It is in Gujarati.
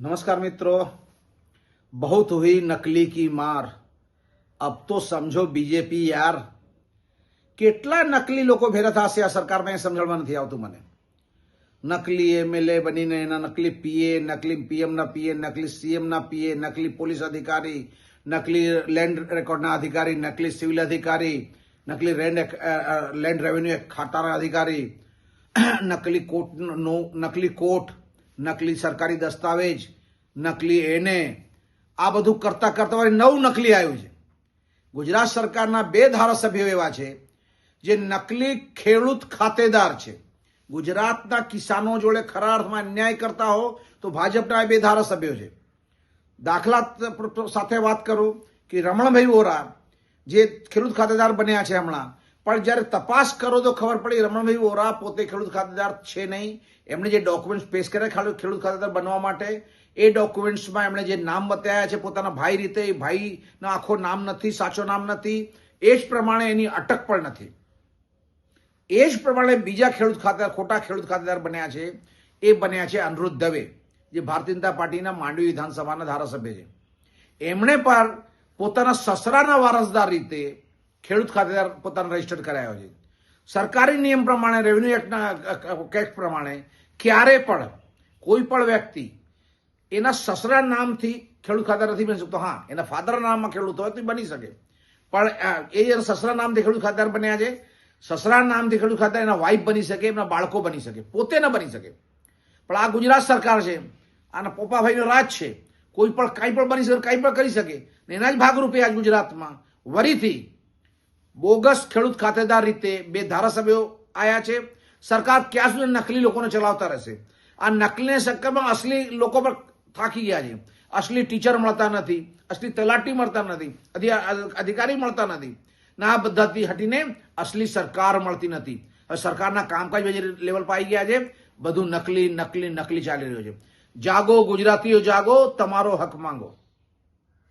नमस्कार मित्रों बहुत हुई नकली की मार अब तो સમજો બીજેપી યાર કેટલા નકલી લોકો ભેગા થશે આ સરકારમાં એ સમજણમાં નથી આવતું મને નકલી એમએલએ બનીને એના નકલી પીએ નકલી પીએમના પીએ નકલી સીએમના પીએ નકલી પોલીસ અધિકારી નકલી લેન્ડ રેકોર્ડના અધિકારી નકલી સિવિલ અધિકારી નકલી લેન્ડ લેન્ડ રેવન્યુ ખાતાના અધિકારી નકલી કોર્ટ નકલી કોર્ટ નકલી સરકારી દસ્તાવેજ, નકલી એને, આ બધું કરતાં કરતાં વળી નવું નકલી આવ્યું છે. ગુજરાત સરકારના બે ધારાસભ્યો એવા છે, જે નકલી ખેડૂત ખાતેદાર છે. ગુજરાતના કિસાનો જોડે ખરા અર્થમાં અન્યાય કરતા હો, તો ભાજપના બે ધારાસભ્યો છે. દાખલા સાથે વાત કરું કે રમણભાઈ વોરા, જે ખેડૂત ખાતેદાર બન્યા છે હમણાં પણ જ્યારે તપાસ કરો તો ખબર પડી રમણભાઈ વોરા પોતે ખેડૂત ખાતેદાર છે નહીં. એમણે જે ડોક્યુમેન્ટ્સ પેશ કર્યા ખાલી ખેડૂત ખાતેદાર બનવા માટે, એ ડોક્યુમેન્ટ્સમાં એમણે જે નામ બતાવ્યા છે, પોતાના ભાઈ રીતે, એ ભાઈનો આખો નામ નથી, સાચો નામ નથી. એ જ પ્રમાણે એની અટક પણ નથી. એ જ પ્રમાણે બીજા ખેડૂત ખાતેદાર, ખોટા ખેડૂત ખાતેદાર બન્યા છે. એ બન્યા છે અનિરુદ્ધ દવે, જે ભારતીય જનતા પાર્ટીના માંડવી વિધાનસભાના ધારાસભ્ય છે. એમણે પણ પોતાના સસરાના વારસદાર રીતે ખેડૂત ખાતેદાર પોતાનો રજિસ્ટર કરાયો છે. સરકારી નિયમ પ્રમાણે રેવન્યુ એક્ટના એક્ટ પ્રમાણે ક્યારે પણ કોઈ પણ વ્યક્તિ એના સસરા નામથી ખેડૂત ખાતેદાર નથી બની શકતો. હા, એના ફાધરના નામમાં ખેડૂત હોય તો બની શકે. પણ એ એના સસરા નામથી ખેડૂત ખાતેદાર બન્યા છે, સસરા નામથી ખેડૂત ખાતેદાર એના વાઇફ બની શકે, એમના બાળકો બની શકે, પોતે ન બની શકે. પણ આ ગુજરાત સરકાર છે, આના પોપાભાઈનો રાજ છે, કોઈ પણ, કાંઈ પણ બની શકે, કાંઈ પણ કરી શકે. એના જ ભાગરૂપે આજ ગુજરાતમાં વરીથી બોગસ ખેડૂત ખાતેદાર રીતે બે ધારાસભ્યો આવ્યા છે. સરકાર ક્યાં સુધી નકલી લોકોને ચલાવતા રહેશે? આ નકલીને ચક્કરમાં અસલી લોકો પર થાકી ગયા છે. અસલી ટીચર મળતા નથી, અસલી તલાટી મળતા નથી અધિકારી મળતા નથી. ના બધાથી હટીને અસલી સરકાર મળતી નથી. હવે સરકારના કામકાજ લેવલ પર આવી ગયા છે. બધું નકલી નકલી નકલી ચાલી રહ્યું છે. જાગો ગુજરાતીઓ, જાગો, તમારો હક માંગો.